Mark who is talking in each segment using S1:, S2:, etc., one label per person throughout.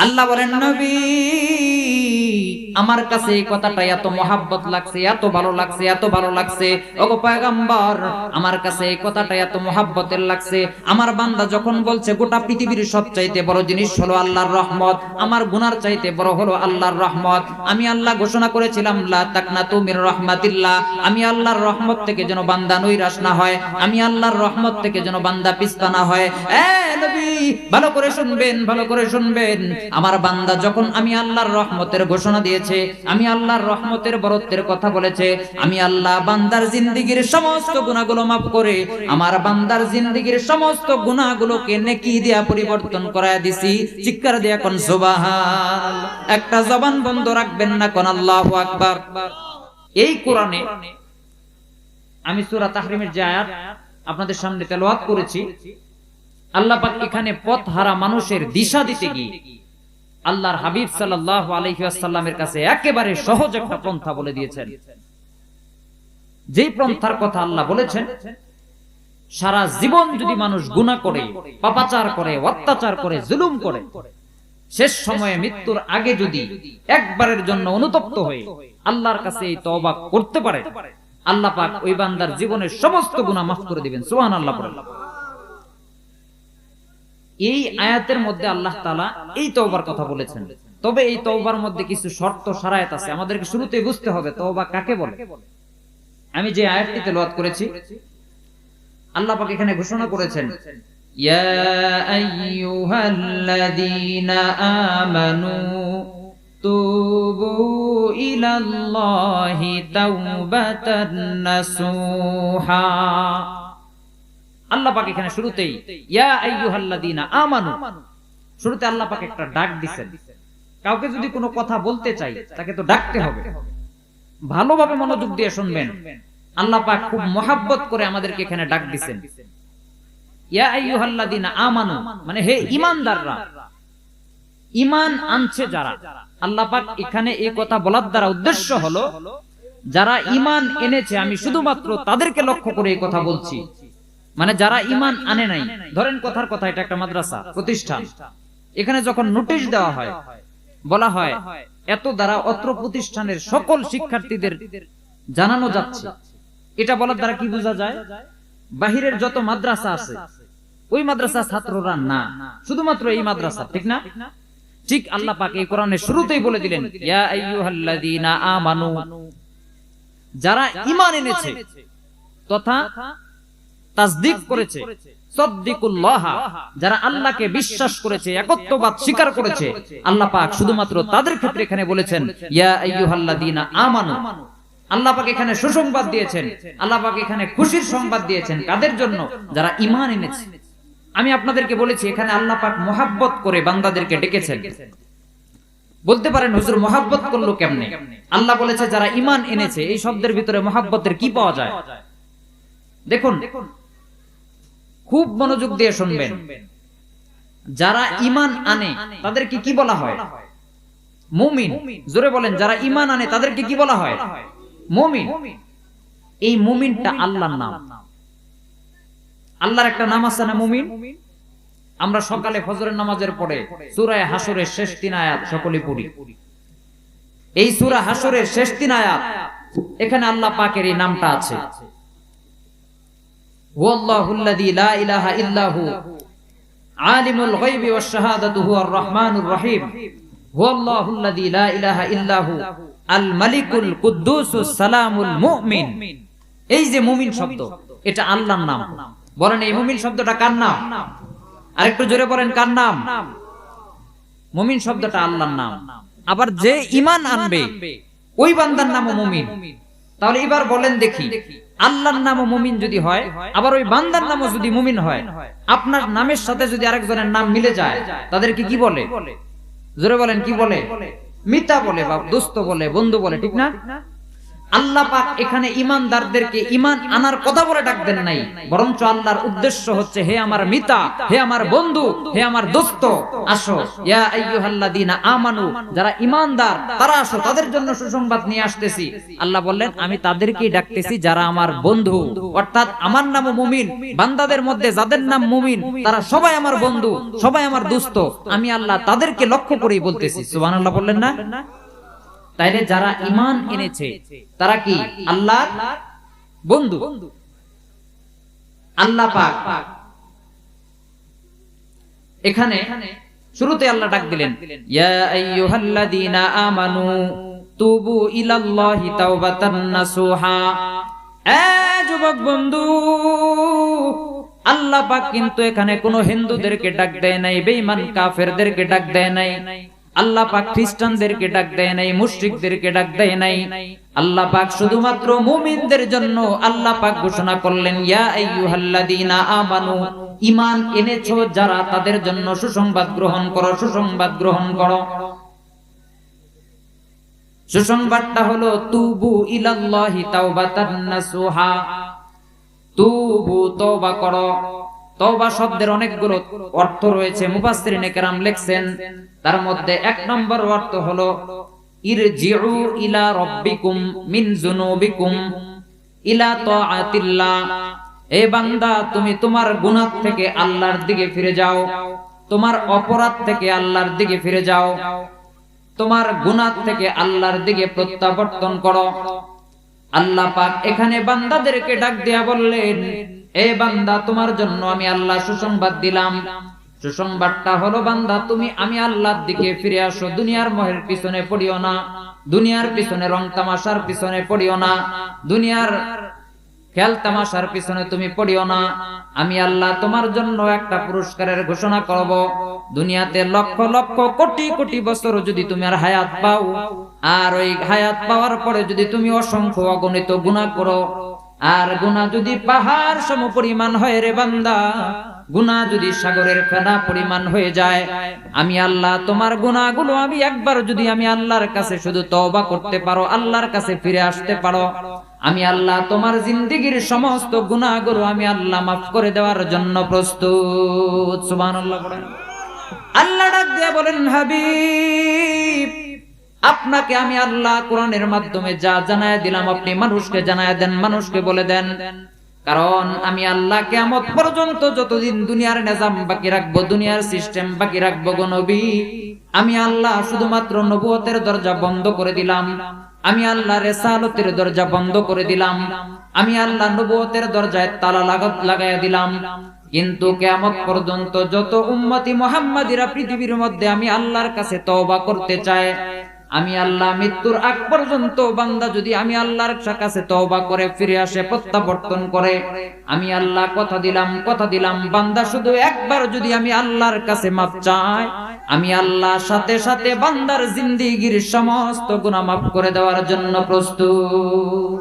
S1: আল্লাহ বলেন নবী আমার কাছে এই কথাটা এত মহাব্বত লাগছে, এত ভালো লাগছে, এত ভালো লাগছে। ওগো পয়গাম্বর, আমার কাছে এই কথাটা এত মহাব্বতের লাগছে। আমার বান্দা যখন বলছে, গোটা পৃথিবীর সবচাইতে বড় জিনিস হলো আল্লাহর রহমত, আমার গুনার চাইতে বড় হলো আল্লাহর রহমত। আমি আল্লাহ ঘোষণা করেছিলাম, লা তাকনাতু মির রহমাতিল্লাহ। আমি আল্লাহর রহমত থেকে যেন বান্দা নৈরাশ না হয়, আমি আল্লাহর রহমত থেকে যেন বান্দা পিস্তা না হয়। এ নবী, ভালো করে শুনবেন, ভালো করে শুনবেন। আমার বান্দা যখন আমি আল্লাহর রহমতের ঘোষণা দিয়েছে আমি আল্লাহর রহমতের বরত্বের কথা বলেছে। আমি আল্লাহ বান্দার জিন্দিগির সমস্ত গুণাগুলো মাফ করে, আমার বান্দার জিন্দিগির সমস্ত গুণাগুলোকে নেকি দিয়া পরিবর্তন করায় দিছি। চিৎকার দিয়া কোন সুবহান। একটা জবান বন্ধ রাখবেন না কোন আল্লাহু আকবার। এই কোরআনে আমি সূরা তাহরিমের যে আয়াত আপনাদের সামনে তেলাওয়াত করেছি, আল্লাহ পাক এখানে পথ হারা মানুষের দিশা দিতে গিয়ে আল্লাহর হাবিব সাল্লাল্লাহু আলাইহি ওয়াসাল্লামের কাছে একেবারে সহজ একটা পন্থা বলে দিয়েছেন। যেই পন্থার কথা আল্লাহ বলেছেন, সারা জীবন যদি মানুষ গুনাহ করে, পাপাচার করে, অত্যাচার করে, জুলুম করে, শেষ সময়ে মৃত্যুর আগে যদি একবারের জন্য অনুতপ্ত হয়ে আল্লাহর কাছে এই তওবা করতে পারে, আল্লাহ পাক ওই বান্দার জীবনের সমস্ত গুনাহ মাফ করে দিবেন। সুবহানাল্লাহ পড়েন এই আয়াতের মধ্যে আল্লাহ তালা এই তওবার কথা বলেছেন। তবে এই তওবার মধ্যে কিছু শর্ত সারায়াত আছে। আমাদেরকে শুরুতেই বুঝতে হবে তওবা কাকে বলে। আমি যে আয়াতটি তেলাওয়াত করেছি, আল্লাহ পাক এখানে ঘোষণা করেছেন, ইয়া আমানু তুবু ইলাল্লাহি তাওবাতান নাসুহা। আল্লাহ এখানে শুরুতেই আমানু। শুরুতে আল্লাহ একটা ডাক কাউকে যদি কোনো কথা বলতে চাই, তাকে তো ডাকতে হবে। ভালোভাবে মনোযোগ দিয়ে শুনবেন। খুব মহাব্বত করে আমাদেরকে এখানে ডাক আমানু। মানে হে আনছে যারা। এখানে এই কথা বলার দ্বারা উদ্দেশ্য হলো, যারা ঈমান এনেছে, আমি শুধুমাত্র তাদেরকে লক্ষ্য করে এই কথা বলছি। মানে যারা ইমান আনে নাই, ধরেন কথার কথা, এটা একটা মাদ্রাসা, প্রতিষ্ঠান। এখানে যখন নোটিশ দেওয়া হয়, বলা হয়, এত দ্বারা অত্র প্রতিষ্ঠানের সকল শিক্ষার্থীদের জানানো যাচ্ছে। এটা বলার দ্বারা কি বোঝা যায়? বাহিরের যত মাদ্রাসা আছে, ওই মাদ্রাসা ছাত্ররা না। শুধুমাত্র এই মাদ্রাসা, ঠিক না? ঠিক আল্লাহ পাক এই কোরআনের শুরুতেই বলে দিলেন, ইয়া আইয়ুহাল্লাযীনা আমানু। যারা ঈমান এনেছে, তথা তাসদিক করেছে। যারা আল্লাহকে বিশ্বাস করেছে একত্ববাদ স্বীকার করেছে আল্লাহ পাক শুধুমাত্র তাদের ক্ষেত্রে এখানে বলেছেন ইয়া আইয়ুহাল্লাযীনা আমানু। আল্লাহ পাক এখানে সুসংবাদ দিয়েছেন। আল্লাহ পাক এখানে খুশির সংবাদ দিয়েছেন কাদের জন্য যারা ঈমান এনেছে। আমি আপনাদেরকে বলেছি এখানে আল্লাহ পাক মোহাব্বত করে বান্দাদেরকে ডেকেছেন। বলতে পারেন হুজুর মোহাব্বত করল কেমনে? আল্লাহ বলেছে যারা ঈমান এনেছে এই শব্দের ভিতরে মোহাব্বতের কি পাওয়া যায়? দেখুন খুব মনোযোগ দিয়ে শুনবেন। যারা ইমান আনে তাদেরকে কি বলা হয়? মুমিন। জোরে বলেন যারা ইমান আনে তাদেরকে কি বলা হয়? মুমিন। এই মুমিনটা আল্লাহর নাম। আল্লাহর একটা নাম আছে না মুমিন? আমরা সকালে ফজরের নামাজের পরে সূরায়ে হাসরের শেষ তিন আয়াত সকলে পড়ি। এই সূরা হাসরের শেষ তিন আয়াত এখানে আল্লাহ পাকের এই নামটা আছে। আরেকটু কার নাম? শব্দটা নাম। আবার যে ইমান আনবে, ওই বান্দার নাম মুমিন। তাহলে এবার বলেন দেখি আল্লাহর নামও মুমিন যদি হয়, আবার ওই বান্দার নামও যদি মুমিন হয়, আপনার নামের সাথে যদি আরেকজনের নাম মিলে যায়, তাদেরকে কি বলে? জোরে বলেন, কি বলে? মিতা বলে বা দোস্ত বলে, বন্ধু বলে, ঠিক না? আল্লাহ পাক এখানে ইমানদারদেরকে ইমান আনার কথা বলে ডাক দেন নাই। বরঞ্চ আল্লাহর উদ্দেশ্য হচ্ছে, হে আমার মিতা, হে আমার বন্ধু, হে আমার দোস্ত, আসো। আমানু, যারা ইমানদার, তারা আসো, তাদের জন্য সুসংবাদ নিয়ে আসতেছি। আল্লাহ বললেন, আমি তাদেরকেই ডাকতেছি যারা আমার বন্ধু। অর্থাৎ আমার নাম মুমিন, বান্দাদের মধ্যে যাদের নাম মুমিন, তারা সবাই আমার বন্ধু, সবাই আমার দোস্ত। আমি আল্লাহ তাদেরকে লক্ষ্য করেই বলতেছি। সুবহানাল্লাহ বললেন না? তাইলে যারা ইমান এনেছে, তারা কি আল্লাহ বন্ধু? আল্লাহ পাক। এখানে শুরুতে আল্লাহ ডাক দিলেন, ইয়া আইয়ুহাল্লাযীনা আমানু তুবু ইলাল্লাহি তাওবাতান নাসুহা। এ যুবক বন্ধু, আল্লাহ পাক কিন্তু এখানে কোনো হিন্দুদেরকে ডাক দেয় নাই, বেঈমান কাফেরদেরকে ডাক দেয় নাই। আল্লাহ পাক খ্রিস্টানদেরকে ডাক দেয় নাই, মুশরিকদেরকে ডাক দেয় নাই। আল্লাহ পাক শুধুমাত্র মুমিনদের জন্য আল্লাহ পাক ঘোষণা করলেন, ইয়া আইয়ুহাল্লাযীনা আমানু, ঈমান এনেছো যারা তাদের জন্য সুসংবাদ গ্রহণ করো, সুসংবাদ গ্রহণ করো। সুসংবাদটা হলো, তুবু ইলাল্লাহি তাওবাতান নাসুহা, তুবু তওবা করো। তওবা শব্দের অনেকগুলো অর্থ রয়েছে। মুফাসসিরিনে কেরাম লিখছেন, তার মধ্যে এক নম্বর অর্থ হলো, ইরজিউ ইলা রাব্বিকুম মিন যুনুবিকুম ইলা তাআতিল্লাহ। বান্দা, তুমি তোমার গুনাহ থেকে আল্লাহর দিকে ফিরে যাও। তোমার অপরাধ থেকে আল্লাহর দিকে ফিরে যাও। তোমার গুনাহ থেকে আল্লাহর দিকে প্রত্যাবর্তন করো। আল্লাহ পাক এখানে বান্দাদেরকে ডাক দিয়া বললেন এ বান্দা, তোমার জন্য আমি আল্লাহ সুসংবাদ দিলাম। সুসংবাদটা হলো, বান্দা, তুমি, আমি আল্লাহর দিকে ফিরে আসো। দুনিয়ার মহের পিছনে পড়িও না, দুনিয়ার পিছনে রং তামাশার পিছনে পড়িও না, দুনিয়ার খেল তামাশার পিছনে তুমি পড়িও না। আমি আল্লাহ, তোমার জন্য একটা পুরস্কারের ঘোষণা করব। দুনিয়াতে লক্ষ লক্ষ কোটি কোটি বছর যদি তুমি আর হায়াত পাও, আর ওই হায়াত পাওয়ার পরে যদি তুমি অসংখ্য অগণিত গুণা করো আর গুনাহ যদি পাহাড় সম পরিমাণ হয় রে বান্দা, গুনাহ যদি সাগরের ফেনা পরিমাণ হয়ে যায়, আমি আল্লাহ তোমার গুনাহগুলো আমি একবার যদি আমি আল্লাহর কাছে শুধু তওবা করতে পারো, আল্লাহর কাছে ফিরে আসতে পারো, আমি আল্লাহ তোমার জিন্দিগির সমস্ত গুনাহগুলো আমি আল্লাহ মাফ করে দেওয়ার জন্য প্রস্তুত। সুবহানাল্লাহ আল্লাহ ডাক দিয়ে বলেন, হাবিব আপনাকে আমি আল্লাহ কোরআনের মাধ্যমে যা জানায় দিলাম, আপনি মানুষকে জানায় দেন, মানুষকে বলে দেন। কারণ আমি আল্লাহ কেমত পর্যন্ত যতদিন দুনিয়ার নিজাম বাকি রাখব, দুনিয়ার সিস্টেম বাকি রাখব গো নবী, আমি আল্লাহ শুধুমাত্র নবুয়তের দরজা বন্ধ করে দিলাম, আমি আল্লাহ রেসালতের দরজা বন্ধ করে দিলাম, আমি আল্লাহ নবুয়তের দরজায় তালা লাগাইয়া দিলাম। কিন্তু কেয়ামত পর্যন্ত যত উম্মতি মোহাম্মদিরা পৃথিবীর মধ্যে আমি আল্লাহর কাছে তওবা করতে চায় আমি আল্লাহ মৃত্যুর আগ পর্যন্ত বান্দা যদি আমি আল্লাহর কাছে তওবা করে ফিরে আসে, প্রত্যাবর্তন করে, আমি আল্লাহ কথা দিলাম কথা দিলাম, বান্দা শুধু একবার যদি আমি আল্লাহর কাছে মাপ চাই, আমি আল্লাহ সাথে সাথে বান্দার জিন্দিগির সমস্ত গুনাহ মাফ করে দেওয়ার জন্য প্রস্তুত।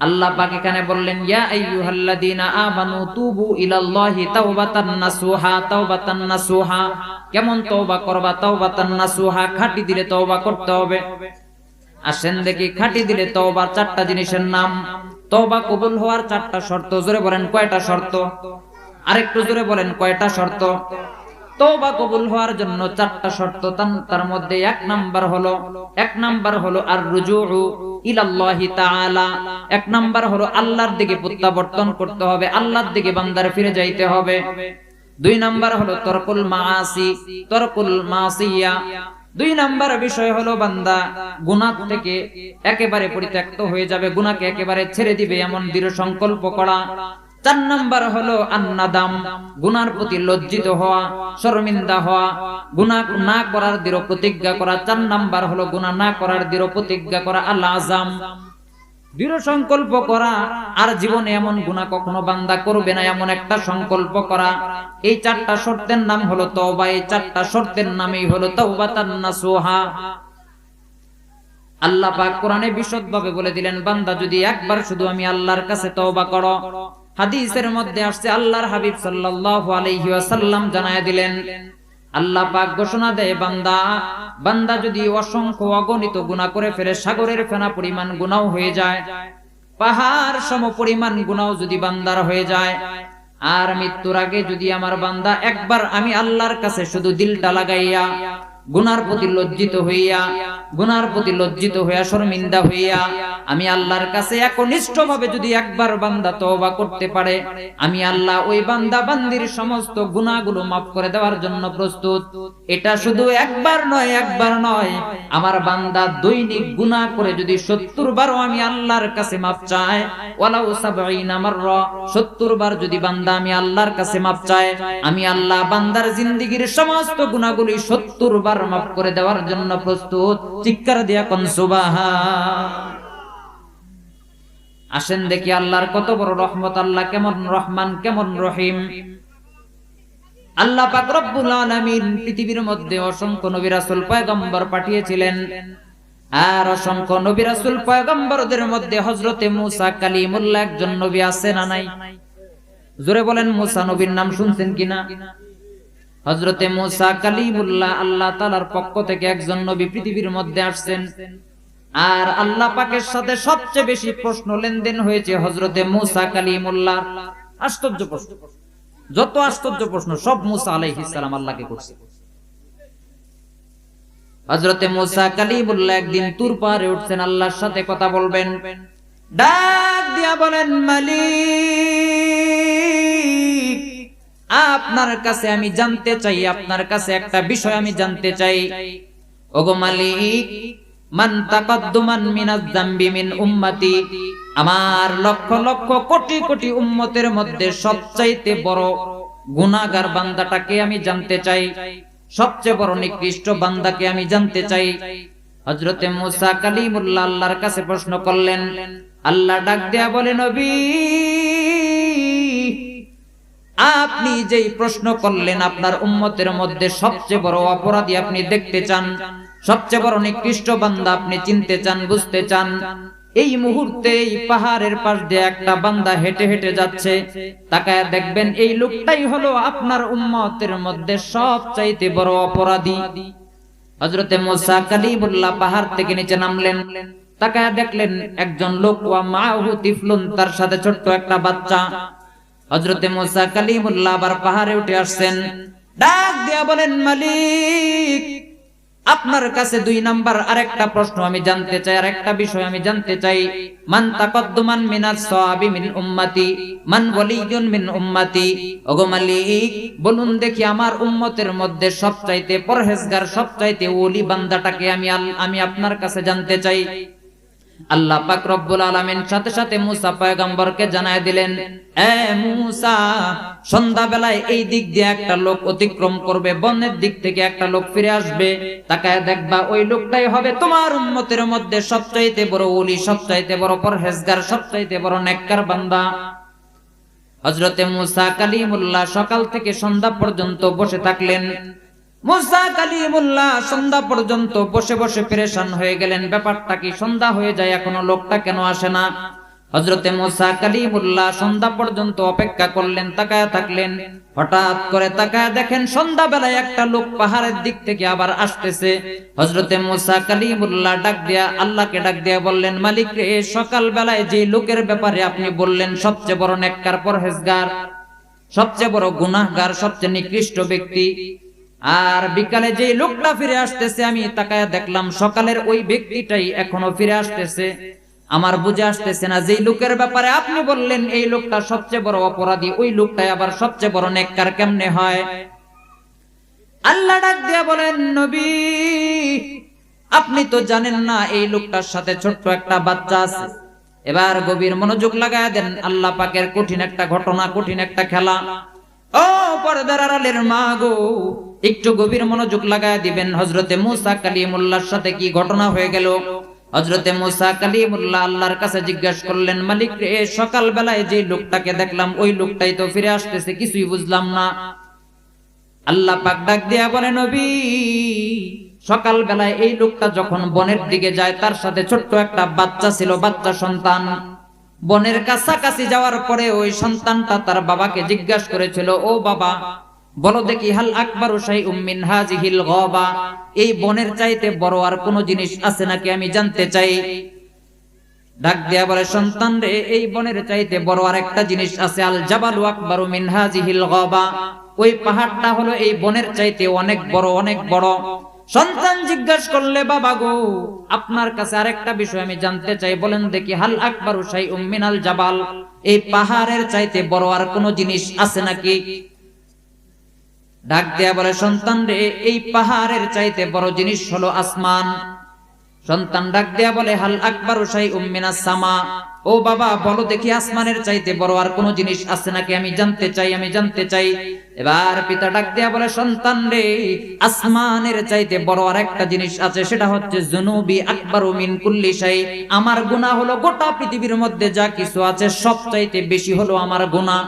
S1: আল্লাহ পাক এখানে বললেন, ইয়া আইয়ুহাল্লাযীনা আমানু তুবু ইলাল্লাহি তাওবাতান নাসুহা তাওবাতান নাসুহা। কেমন তওবা করবা? তাওবাতান নাসুহা, খাঁটি দিলে তওবা করতে হবে। আসেন দেখি, খাঁটি দিলে তওবার চারটা জিনিসের নাম। তওবা কবুল হওয়ার চারটা শর্ত, জোরে বলেন কয়টা শর্ত? আরেকটু জোরে বলেন কয়টা শর্ত? তওবা কবুল হওয়ার জন্য চারটা শর্ত তার মধ্যে এক নাম্বার হলো এক নাম্বার হলো আর রুজুউ ইলাল্লাহি তাআলা। এক নাম্বার হলো আল্লাহর দিকে প্রত্যাবর্তন করতে হবে, আল্লাহর দিকে বান্দার ফিরে যাইতে হবে। দুই নাম্বার হলো তরকুল মাআসি, তরকুল মাসিয়া। দুই নাম্বার বিষয় হলো বান্দা, গুনাহ থেকে একেবারে পরিত্যক্ত হয়ে যাবে, গুনাহকে একেবারে ছেড়ে দিবে এমন দৃঢ় সংকল্প করা। চার নাম্বার হলো আন্নাদাম, গুনার প্রতি লজ্জিত হওয়া, শর্মিন্দা হওয়া, গুনাহ না করার দৃঢ় প্রতিজ্ঞা করা। চার নাম্বার হলো গুনাহ না করার দৃঢ় প্রতিজ্ঞা করা আল্লাহ আজাম দৃঢ় সংকল্প করা, আর জীবনে এমন গুনাহ কখনো বান্দা করবে না, এমন একটা সংকল্প করা। এই চারটা শর্তের নাম হলো তওবা, এই চারটা শর্তের নামই হলো তাওবাতান নাসুহা আল্লাহ পাক কোরআনে বিশদভাবে বলে দিলেন, বান্দা যদি একবার শুধু আমি আল্লাহর কাছে তওবা করো। হাদিসের মধ্যে আসছে, আল্লাহর হাবিব সাল্লাল্লাহু আলাইহি ওয়াসাল্লাম জানায় দিলেন আল্লাহ পাক ঘোষণা দেয়, বান্দা বান্দা যদি অসংখ্য অগণিত গুণা করে ফেলে সাগরের ফেনা পরিমাণ গুণাও হয়ে যায়, পাহাড় সম পরিমাণ গুণাও যদি বান্দার হয়ে যায়, আর মৃত্যুর আগে যদি আমার বান্দা একবার আমি আল্লাহর কাছে শুধু দিলটা লাগাইয়া গুনার প্রতি লজ্জিত হইয়া, গুনার প্রতি লজ্জিত হইয়া, শর্মিন্দা হইয়া, আমি আল্লাহর কাছে একনিষ্ঠ ভাবে যদি একবার বান্দা তওবা করতে পারে, আমি আল্লাহ ওই বান্দা বান্দির সমস্ত গুনাহগুলো মাফ করে দেওয়ার জন্য প্রস্তুত। এটা শুধু একবার নয় একবার নয়, আমার বান্দা দৈনিক গুনাহ করে যদি সত্তর বারও আমি আল্লাহর কাছে মাফ চায়, ওয়ালাউ সাবঈনা মাররা, সত্তর বার যদি বান্দা আমি আল্লাহর কাছে মাফ চায়, আমি আল্লাহ বান্দার জিন্দিগির সমস্ত গুনাহগুলি সত্তর বার মাফ করে দেওয়ার জন্য প্রস্তুত। চিৎকার দিয়া কোন, সুবহান। আসেন দেখি আল্লাহর কত বড় রহমত, আল্লাহ কেমন রহমান, কেমন রহিম। আল্লাহ পাক রব্বুল আলামিন পৃথিবীর মধ্যে অসংখ্য নবী রাসূল পয়গম্বর পাঠিয়েছিলেন। আর অসংখ্য নবী রাসূল পয়গম্বরদের মধ্যে হযরতে মূসা কালিমুল্লাহ একজন নবী আছে না নাই? জোরে বলেন, মূসা নবীর নাম শুনছেন কিনা? হযরতে মূসা কালিমুল্লাহ আল্লাহ তাআলার পক্ষ থেকে একজন নবী পৃথিবীর মধ্যে আসছেন। আর আল্লাহ পাকের সাথে সবচেয়ে বেশি প্রশ্ন লেনদেন হয়েছে হযরতে মূসা কালিমুল্লাহ। আশ্চর্য প্রশ্ন। যত আশ্চর্য প্রশ্ন, সব মুসা আলাইহিস সালাম আল্লাহকে করছে। হযরতে মুসা কালিমুল্লাহ একদিন তুর পাহাড়ে উঠছেন, আল্লাহর সাথে কথা বলবেন। ডাক দিয়া বলেন, মালিক! আপনার কাছে আমি জানতে চাই, আপনার কাছে একটা বিষয় আমি জানতে চাই। ওগো মালিক, মান তাকাদ্দুমান মিনাজ মিন উম্মতি, আমার লক্ষ লক্ষ কোটি কোটি উম্মতের মধ্যে সবচাইতে বড় গুনাহগার বান্দাটাকে আমি জানতে চাই, সবচেয়ে বড় নিকৃষ্ট বান্দাকে আমি জানতে চাই। হযরতে মুসা কালিমুল্লাহ আল্লাহর কাছে প্রশ্ন করলেন, আল্লাহ ডাক দেয়া বলে, নবী আপনি যেই প্রশ্ন করলেন, আপনার উম্মতের মধ্যে সবচেয়ে বড় অপরাধী আপনি দেখতে চান, সবচেয়ে বড় নিকৃষ্ট বান্দা আপনি চিনতে চান, বুঝতে চান, এই মুহূর্তে এই পাহাড়ের পাশ দিয়ে একটা বান্দা হেঁটে হেঁটে যাচ্ছে, তাকায় দেখবেন এই লোকটাই হলো আপনার উম্মতের মধ্যে সবচাইতে বড় অপরাধী। হজরতে মোসা কালিমুল্লাহ পাহাড় থেকে নিচে নামলেন, তাকায় দেখলেন একজন লোক, ওয়া মাহু তিফলুন, তার সাথে ছোট্ট একটা বাচ্চা। হজরতে মোসা কালিমুল্লাহ আবার পাহাড়ে উঠে আসছেন। ডাক দিয়া বলেন, মালিক, আপনার কাছে দুই নাম্বার আরেকটা প্রশ্ন আমি জানতে চাই, আরেকটা বিষয় আমি জানতে চাই। মান তাকদ্দুমান মিনাস সাহাবি মিন উম্মতি, মান ওয়ালিয়ুন মিন উম্মতি। ওগো মালিক, বলুন দেখি আমার উম্মতের মধ্যে সবচাইতে পরহেজগার, সবচাইতে ওলি বান্দাটাকে আমি আমি আপনার কাছে জানতে চাই। আল্লাহ পাক রব্বুল আলামিন সাথে সাথে মুসা পয়গম্বরকে জানায় দিলেন, এ মুসা, সন্ধ্যাবেলায় এই দিক দিয়ে একটা লোক অতিক্রম করবে, বনের দিক থেকে একটা লোক ফিরে আসবে। তাকায় দেখবা ওই লোকটাই হবে তোমার উম্মতের মধ্যে সবচাইতে বড় ওলি, সবচাইতে বড় পরহেজগার, সবচাইতে বড় নেককার বান্দা। হজরতে মুসা কালিমুল্লাহ সকাল থেকে সন্ধ্যা পর্যন্ত বসে থাকলেন। অপেক্ষা করলেন, তাকায় থাকলেন। হঠাৎ করে তাকায় দেখেন সন্ধ্যা বেলায় একটা লোক পাহাড়ের দিক থেকে আবার আসতেছে। হজরতে মুসা কালিমুল্লাহ ডাক দিয়া, আল্লাহকে ডাক দিয়া বললেন, মালিক রে সকাল বেলায় যে লোকের ব্যাপারে আপনি বললেন, সবচেয়ে বড় নেককার, পরহেজগার, সবচেয়ে বড় গুনাহগার, সবচেয়ে নিকৃষ্ট ব্যক্তি আর বিকালে যে লোকটা ফিরে আসতেছে, আমি তাকায় দেখলাম সকালের ওই ব্যক্তিটাই এখনও ফিরে আসতেছে। আমার বুঝে আসতেছে না যেই লোকের ব্যাপারে আপনি বললেন, এই লোকটা সবচেয়ে বড় অপরাধী, ওই লোকটাই আবার সবচেয়ে বড় নেককার কেমনে হয়? আল্লাহ ডাক দিয়া বলেন, নবী, আপনি তো জানেন না এই লোকটার সাথে ছোট্ট একটা বাচ্চা আছে। এবার গভীর মনোযোগ লাগায় দেন, আল্লাহ পাকের কঠিন একটা ঘটনা, কঠিন একটা খেলা। ও মা গো, একটু গভীর মনোযোগ লাগায় দিবেন। হজরতে মুসা সাথে কি ঘটনা হয়ে গেল? হজরতে মুসা আল্লাহর কাছে জিজ্ঞাসা করলেন, মালিক যে লোকটাকে দেখলাম, ওই লোকটাই তো ফিরে আসতেছে, কিছুই বুঝলাম না। আল্লাহ পাক ডাক দিয়া বলে, নবী সকাল বেলায় এই লোকটা যখন বনের দিকে যায়, তার সাথে ছোট্ট একটা বাচ্চা ছিল, বাচ্চা সন্তান। বনের কাছাকাছি যাওয়ার পরে ওই সন্তানটা তার বাবাকে জিজ্ঞাসা করেছিল, ও বাবা, বলো দেখি, হাল আকবারু হাযিহিল গাবা? এই বনের চাইতে বড় আর কোন জিনিস আছে নাকি? আমি জানতে চাই। ডাক দেয়া বলে, সন্তান রে, এই বনের চাইতে বড় আর একটা জিনিস আছে। আল জাবালু আকবারু মিন হাযিহিল গাবা। ওই পাহাড়টা হলো এই বনের চাইতে অনেক বড় অনেক বড়। সন্তান জিজ্ঞাসা করলে, বাবা গো, আপনার কাছে আরেকটা বিষয় আমি জানতে চাই, বলেন দেখি, হাল আকবারু শাইউম মিনাল জাবাল, এই পাহাড়ের চাইতে বড় আর কোন জিনিস আছে নাকি? ডাক দেয়া বলে, সন্তান রে, এই পাহাড়ের চাইতে বড় জিনিস হলো আসমান। সন্তান ডাক দেয়া বলে, হাল আকবর সাই উম্মিনা সামা। ও বাবা, বলো দেখি আসমানের চাইতে বড় আর কোন জিনিস আছে নাকি? আমি জানতে চাই, আমি জানতে চাই। এবার পিতা ডাক দেয়া বলে, সন্তান রে, আসমানের চাইতে বড় আর একটা জিনিস আছে, সেটা হচ্ছে জুনুবি আকবর মিন কুল্লি শাই। আমার গুনাহ হলো গোটা পৃথিবীর মধ্যে যা কিছু আছে, সব চাইতে বেশি হলো আমার গুনাহ।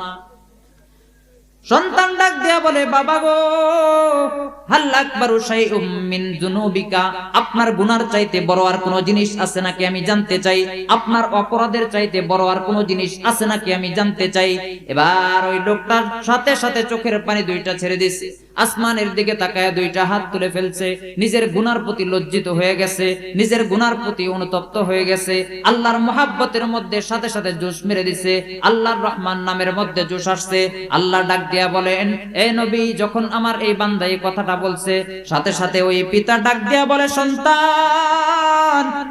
S1: সন্তান ডাক দেয়া বলে, বাবা গো আপনার গুনার চাইতে বড় আর কোন জিনিস আছে নাকি আমি জানতে চাই? আপনার অপরাধের চাইতে বড় আর কোন জিনিস আছে নাকি আমি জানতে চাই? এবার ওই লোকটার সাথে সাথে চোখের পানি দুইটা ছেড়ে দিছে। আসমানের দিকে তাকায় দুইটা হাত তুলে ফেলছে। নিজের গুনার প্রতি লজ্জিত হয়ে গেছে। নিজের গুনার প্রতি অনুতপ্ত হয়ে গেছে। আল্লাহর মহাব্বতের মধ্যে সাথে সাথে জোশ মেরে দিছে। আল্লাহর রহমান নামের মধ্যে জোশ আসছে। আল্লাহ ডাক দিয়া বলেন, এ নবী, যখন আমার এই বান্দা এই কথাটা বলছে, সাথে সাথে ওই পিতা ডাক দিয়া বলে, সন্তান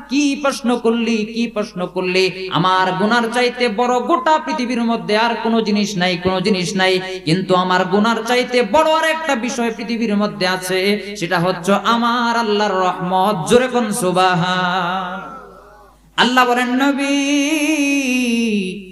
S1: কি প্রশ্ন করলি, কি প্রশ্ন করলি? আমার গুনার চাইতে বড় গোটা পৃথিবীর মধ্যে আর কোনো জিনিস নাই, কোনো জিনিস নাই। কিন্তু আমার গুনার চাইতে বড় আর একটা বিষয় পৃথিবীর মধ্যে আছে, সেটা হচ্ছে আমার আল্লাহর রহমত। জোরে কোন সুবাহান। আল্লাহ বলেন, নবী,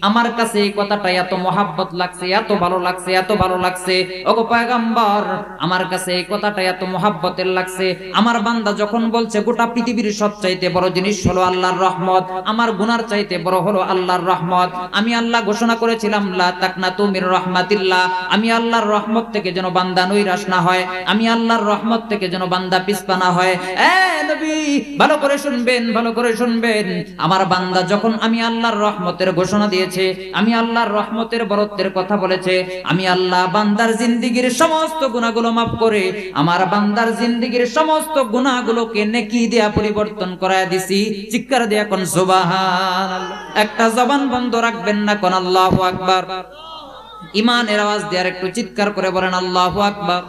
S1: আমার কাছে এই কথাটা এত মহাব্বত লাগছে, এত ভালো লাগছে, এত ভালো লাগছে। ওগো পয়গাম্বর, আমার কাছে এই কথাটা এত মহাব্বতের লাগছে। আমার বান্দা যখন বলছে, গোটা পৃথিবীর সবচাইতে বড় জিনিস হলো আল্লাহর রহমত, আমার গুনার চাইতে বড় হলো আল্লাহর রহমত। আমি আল্লাহ ঘোষণা করেছিলাম, লা তাকনা তুমির রহমাতিল্লাহ। আমি আল্লাহর রহমত থেকে যেন বান্দা নৈরাশ না হয়, আমি আল্লাহর রহমত থেকে যেন বান্দা পিছপা না হয়। এ নবী, ভালো করে শুনবেন, ভালো করে শুনবেন। আমার বান্দা যখন আমি আল্লাহর রহমতের ঘোষণা দিয়েছে, আমি আল্লাহর রহমতের বরত্বের কথা বলেছে, আমি আল্লাহ বান্দার জিন্দিগির সমস্ত গুণাগুলো মাফ করে, আমার বান্দার জিন্দিগির সমস্ত গুণাগুলোকে নেকি দেয়া পরিবর্তন করায় দিছি। চিৎকার দেয়া কোন সুবাহান একটা জবান বন্ধ রাখবেন না কোন আল্লাহ আকবার। ইমানের আওয়াজ দেওয়ার একটু চিৎকার করে বলেন, আল্লাহ আকবার।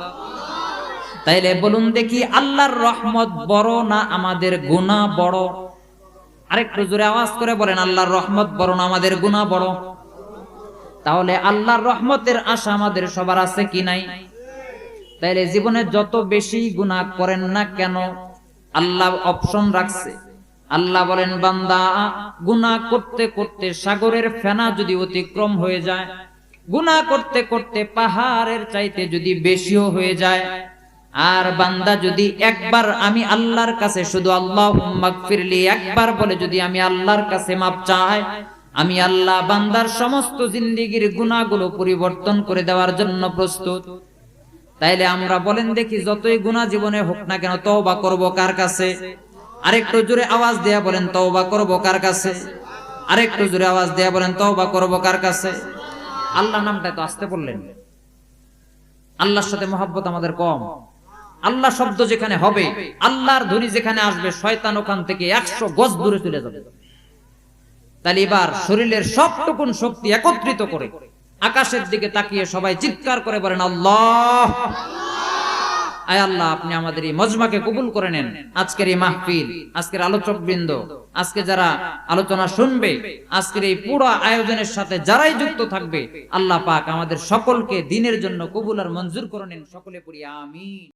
S1: তাইলে বলুন দেখি, আল্লাহর রহমত বড় না আমাদের গুনাহ বড়? আরেকটু জোরে আওয়াজ করে বলেন, আল্লাহর রহমত বড় না আমাদের গুনাহ বড়? তাহলে আল্লাহর রহমতের আশা আমাদের সবার আছে কি নাই? তাইলে জীবনে যত বেশি গুনাহ করেন না কেন, আল্লাহ অপশন রাখছে। আল্লাহ বলেন, বান্দা, গুনাহ করতে করতে সাগরের ফেনা যদি অতিক্রম হয়ে যায়, গুনাহ করতে করতে পাহাড়ের চাইতে যদি বেশিও হয়ে যায় আর বান্দা যদি একবার আমি আল্লাহর কাছে শুধু আল্লাহ ফিরলি একবার বলে যদি আমি আল্লাহর কাছে মাপ চাই, আমি আল্লাহ বান্দার সমস্ত জিন্দিগির গুণাগুলো পরিবর্তন করে দেওয়ার জন্য প্রস্তুত। তাইলে আমরা বলেন দেখি যতই গুণা জীবনে হোক না কেন তওবা করব কার কাছে? আরেকটু জোরে আওয়াজ দেয়া বলেন তওবা করব কার কাছে? আরেকটু জোরে আওয়াজ দেয়া বলেন তওবা করব কার কাছে? আল্লাহ নামটা তো আসতে বললেন। আল্লাহর সাথে মহাব্বত আমাদের কম। আল্লাহ শব্দ যেখানে হবে, আল্লাহর ধ্বনি যেখানে আসবে, শয়তান ওখান থেকে একশো গজ দূরে চলে যাবে। তাহলে এবার শরীরের সবটুকুন শক্তি একত্রিত করে আকাশের দিকে তাকিয়ে সবাই চিৎকার করে বলেন, আল্লাহ! আয় আল্লাহ, আপনি আমাদের এই মজমাকে কবুল করে নেন। আজকের এই মাহফিল, আজকের আলোচক বৃন্দ আজকে যারা আলোচনা শুনবে, আজকের এই পুরো আয়োজনের সাথে যারাই যুক্ত থাকবে, আল্লাহ পাক আমাদের সকলকে দিনের জন্য কবুল আর মঞ্জুর করে নেন। সকলে পড়ি, আমিন।